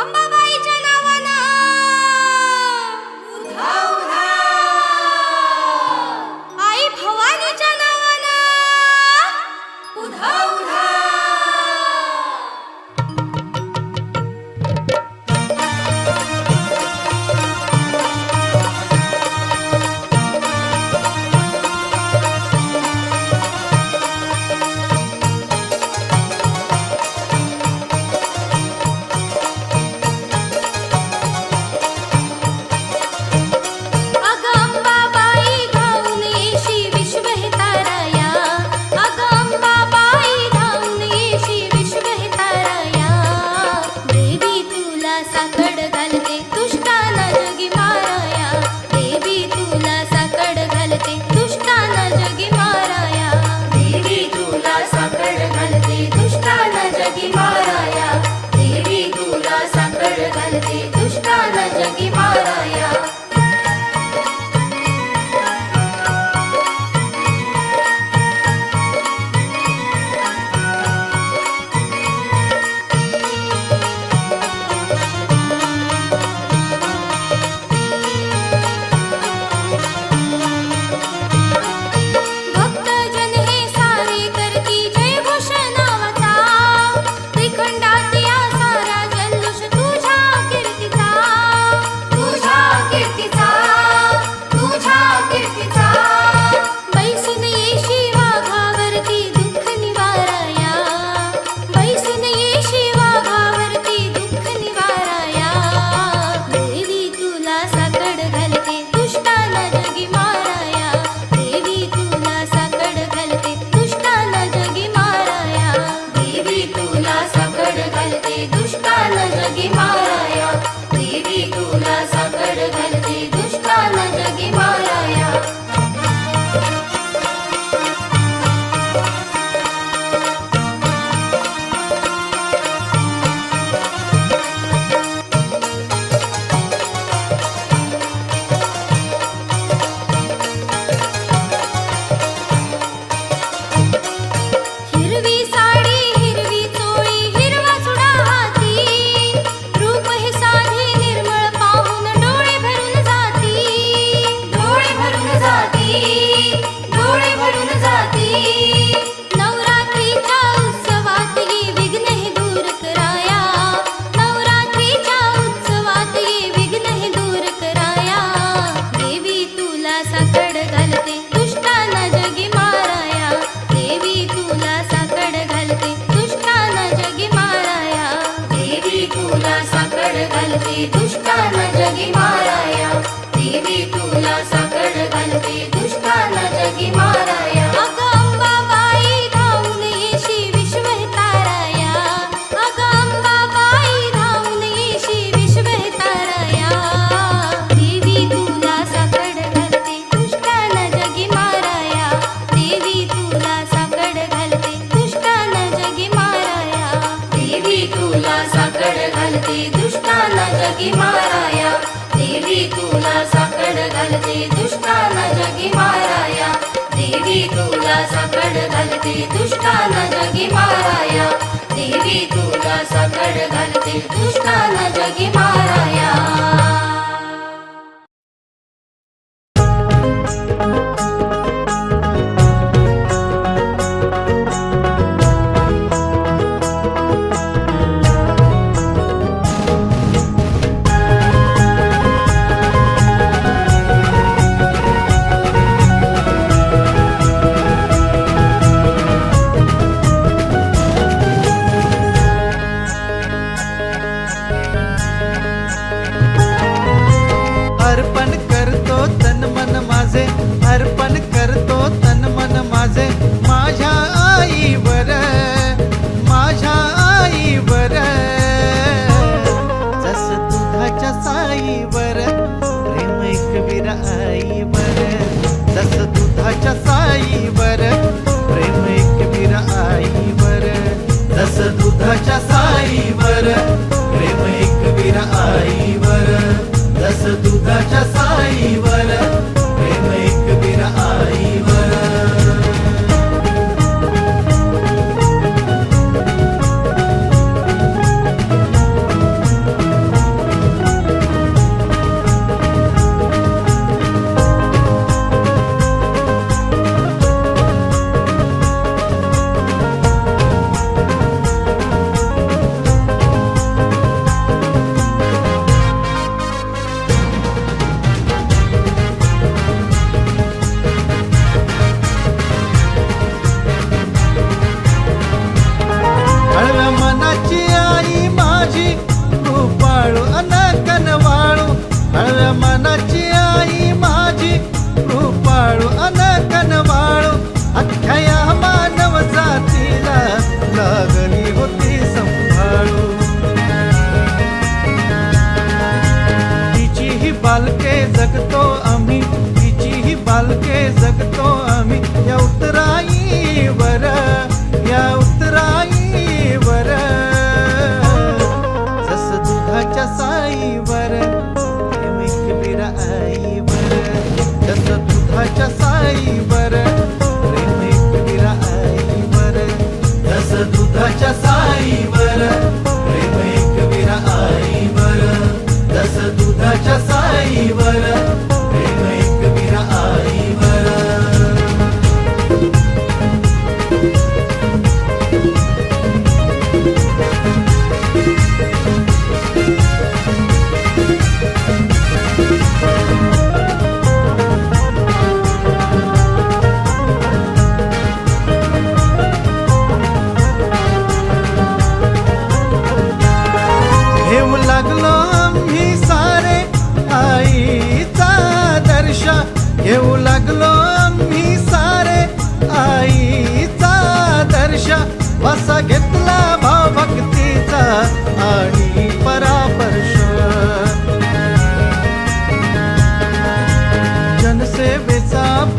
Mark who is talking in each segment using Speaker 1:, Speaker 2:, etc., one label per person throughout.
Speaker 1: அம்பாவா साकड घालते दुष्टाना जगी माराया. देवी तुला साकड घालते दुष्टाना जगी माराया. देवी तुला साकड घालते दुष्टाना जगी माराया. देवी तुला साकड घालते दुष्टाना जगी माराया.
Speaker 2: माझे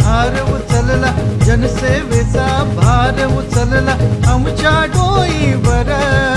Speaker 2: भार जनसेवेचा भार उचलला आमच्या डोईवर.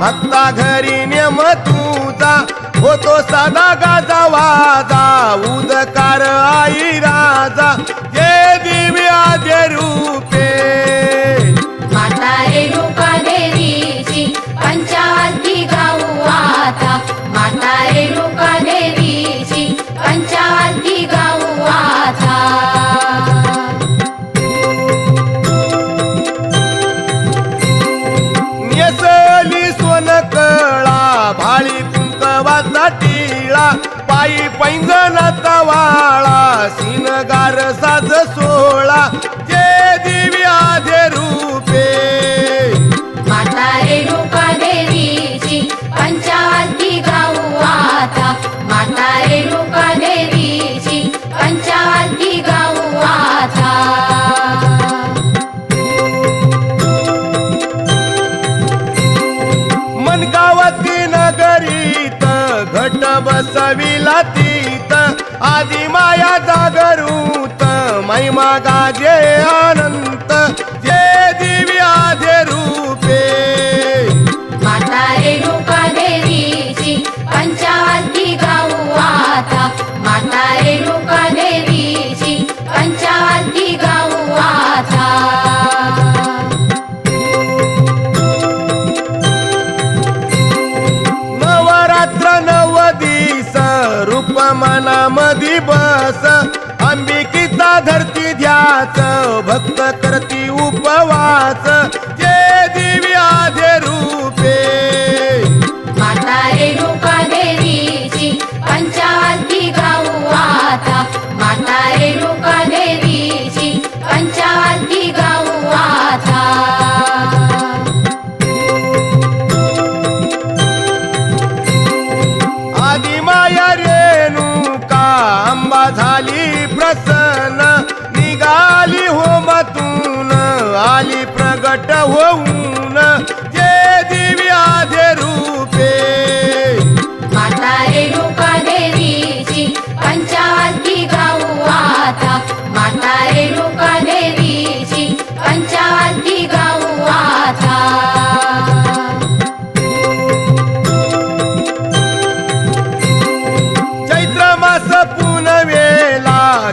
Speaker 3: भक्ता घरी नेम तुझा. होतो सदा गाजा वाजा. उदकार आई राजा. जे दिव्या जे रूप पैंगणाचा वाळा सिनगार साज सोळा बसविला तीत. आदि माया जागरूत. महिमा गाजे आनंद भक्त करती उपवा. प्रकट होऊन जे दिव्याधे रूपे.
Speaker 1: माता रेणुका देवीची पंचावती गाऊ आता. माता रेणुका देवीची पंचावती गाऊ आता.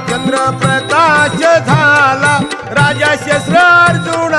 Speaker 3: चंद्रप्रकाश झाला. राजा शस्त्र अर्जुन